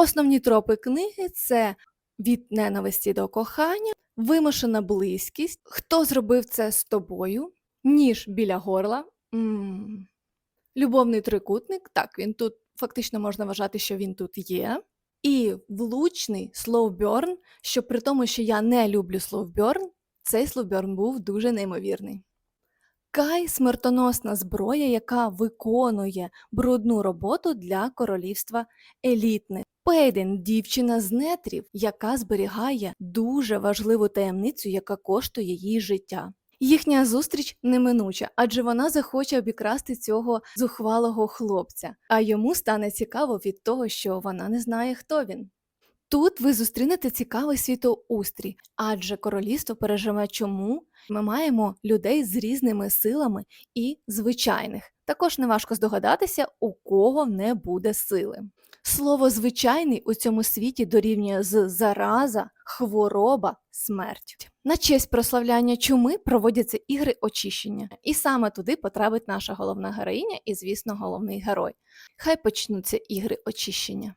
Основні тропи книги це від ненависті до кохання, вимушена близькість, хто зробив це з тобою, ніж біля горла. м, Любовний трикутник, так, він тут фактично можна вважати, що він тут є. І влучний слоуберн, що при тому, що я не люблю слоуберн, цей слоуберн був дуже неймовірний. Кай смертоносна зброя, яка виконує брудну роботу для королівства елітних. Пейден дівчина з нетрів, яка зберігає дуже важливу таємницю, яка коштує їй життя. Їхня зустріч неминуча, адже вона захоче обікрасти цього зухвалого хлопця, а йому стане цікаво від того, що вона не знає, хто він. Тут ви зустрінете цікавий світоустрій, адже королівство переживе чому ми маємо людей з різними силами і звичайних. Також неважко здогадатися, у кого не буде сили. Слово звичайний у цьому світі дорівнює з зараза, хвороба, смерть. На честь прославляння чуми проводяться ігри очищення, і саме туди потрапить наша головна героїня і, звісно, головний герой. Хай почнуться ігри очищення.